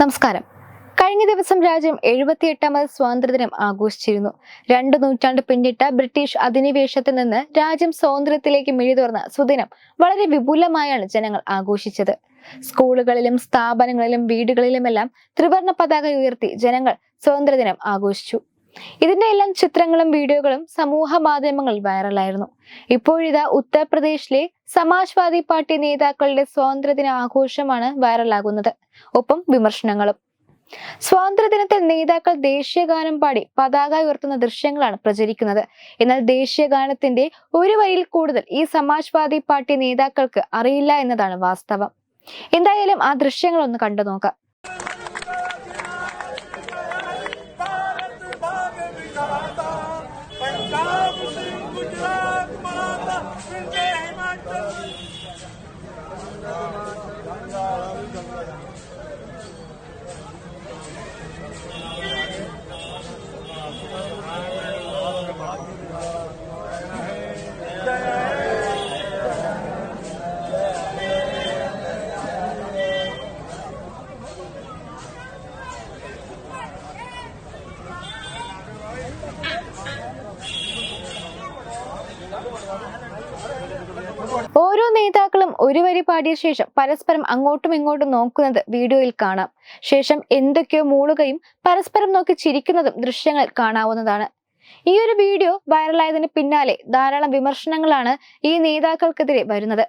നമസ്കാരം. കഴിഞ്ഞ ദിവസം രാജ്യം എഴുപത്തിയെട്ടാമത് സ്വാതന്ത്ര്യദിനം ആഘോഷിച്ചിരുന്നു. രണ്ടു നൂറ്റാണ്ട് പിന്നിട്ട ബ്രിട്ടീഷ് അധിനിവേശത്തിൽ നിന്ന് രാജ്യം സ്വാതന്ത്ര്യത്തിലേക്ക് മിഴി തുറന്ന സുദിനം വളരെ വിപുലമായാണ് ജനങ്ങൾ ആഘോഷിച്ചത്. സ്കൂളുകളിലും സ്ഥാപനങ്ങളിലും വീടുകളിലുമെല്ലാം ത്രിവർണ പതാക ഉയർത്തി ജനങ്ങൾ സ്വാതന്ത്ര്യദിനം ആഘോഷിച്ചു. ഇതിന്റെ എല്ലാം ചിത്രങ്ങളും വീഡിയോകളും സമൂഹ മാധ്യമങ്ങളിൽ വൈറലായിരുന്നു. ഇപ്പോഴിതാ ഉത്തർപ്രദേശിലെ സമാജ്വാദി പാർട്ടി നേതാക്കളുടെ സ്വാതന്ത്ര്യദിന ആഘോഷമാണ് വൈറലാകുന്നത്. ഒപ്പം വിമർശനങ്ങളും. സ്വാതന്ത്ര്യദിനത്തിൽ നേതാക്കൾ ദേശീയഗാനം പാടി പതാക ഉയർത്തുന്ന ദൃശ്യങ്ങളാണ് പ്രചരിക്കുന്നത്. എന്നാൽ ദേശീയഗാനത്തിന്റെ ഒരു വരിയിൽ കൂടുതൽ ഈ സമാജ്വാദി പാർട്ടി നേതാക്കൾക്ക് അറിയില്ല എന്നതാണ് വാസ്തവം. എന്തായാലും ആ ദൃശ്യങ്ങൾ ഒന്ന് കണ്ടു നോക്കാം ഓരോ നേതാക്കളും ഒരു വരി പാടിയ ശേഷം പരസ്പരം അങ്ങോട്ടും ഇങ്ങോട്ടും നോക്കുന്നത് വീഡിയോയിൽ കാണാം. ശേഷം എന്തൊക്കെയോ മൂളുകയും പരസ്പരം നോക്കി ചിരിക്കുന്നതും ദൃശ്യങ്ങൾ കാണാവുന്നതാണ്. ഈ ഒരു വീഡിയോ വൈറലായതിന് പിന്നാലെ ധാരാളം വിമർശനങ്ങളാണ് ഈ നേതാക്കൾക്കെതിരെ വരുന്നത്.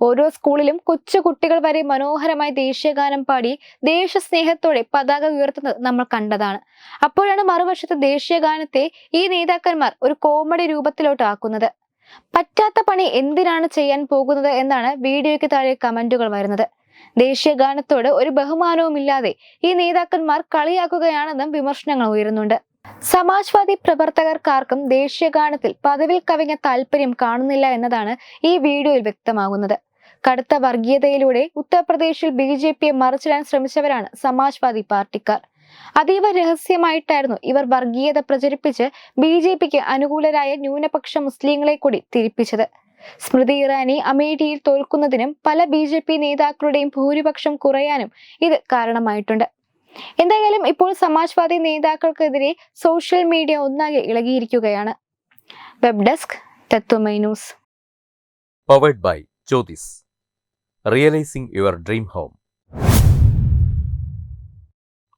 ഓരോ സ്കൂളിലും കൊച്ചു കുട്ടികൾ വരെ മനോഹരമായി ദേശീയഗാനം പാടി ദേശസ്നേഹത്തോടെ പതാക ഉയർത്തുന്നത് നമ്മൾ കണ്ടതാണ്. അപ്പോഴാണ് മറുവശത്ത് ദേശീയഗാനത്തെ ഈ നേതാക്കന്മാർ ഒരു കോമഡി രൂപത്തിലോട്ട് ആക്കുന്നത്. പറ്റാത്ത പണി എന്തിനാണ് ചെയ്യാൻ പോകുന്നത് എന്നാണ് വീഡിയോയ്ക്ക് താഴെ കമന്റുകൾ വരുന്നത്. ദേശീയ ഗാനത്തോട് ഒരു ബഹുമാനവും ഇല്ലാതെ ഈ നേതാക്കന്മാർ കളിയാക്കുകയാണെന്നും വിമർശനങ്ങൾ ഉയരുന്നുണ്ട്. സമാജ്വാദി പ്രവർത്തകർക്കാർക്കും ദേശീയ ഗാനത്തിൽ പദവിൽ കവിഞ്ഞ താല്പര്യം കാണുന്നില്ല എന്നതാണ് ഈ വീഡിയോയിൽ വ്യക്തമാകുന്നത്. കടുത്ത വർഗീയതയിലൂടെ ഉത്തർപ്രദേശിൽ ബി ജെ പിയെ മറിച്ചിടാൻ ശ്രമിച്ചവരാണ് സമാജ്വാദി പാർട്ടിക്കാർ. അതീവ രഹസ്യമായിട്ടായിരുന്നു ഇവർ വർഗീയത പ്രചരിപ്പിച്ച് ബി ജെ പിക്ക് അനുകൂലരായ ന്യൂനപക്ഷ മുസ്ലിങ്ങളെ കൂടി തിരിപ്പിച്ചത്. സ്മൃതി ഇറാനി അമേഠിയിൽ തോൽക്കുന്നതിനും പല ബി ജെ പി നേതാക്കളുടെയും ഭൂരിപക്ഷം കുറയാനും ഇത് കാരണമായിട്ടുണ്ട്. എന്തായാലും ഇപ്പോൾ സമാജ്വാദി നേതാക്കൾക്കെതിരെ സോഷ്യൽ മീഡിയ ഒന്നാകെ ഇളകിയിരിക്കുകയാണ്. Web desk Tatwamayi news. Powered by Jyothis realising your dream home.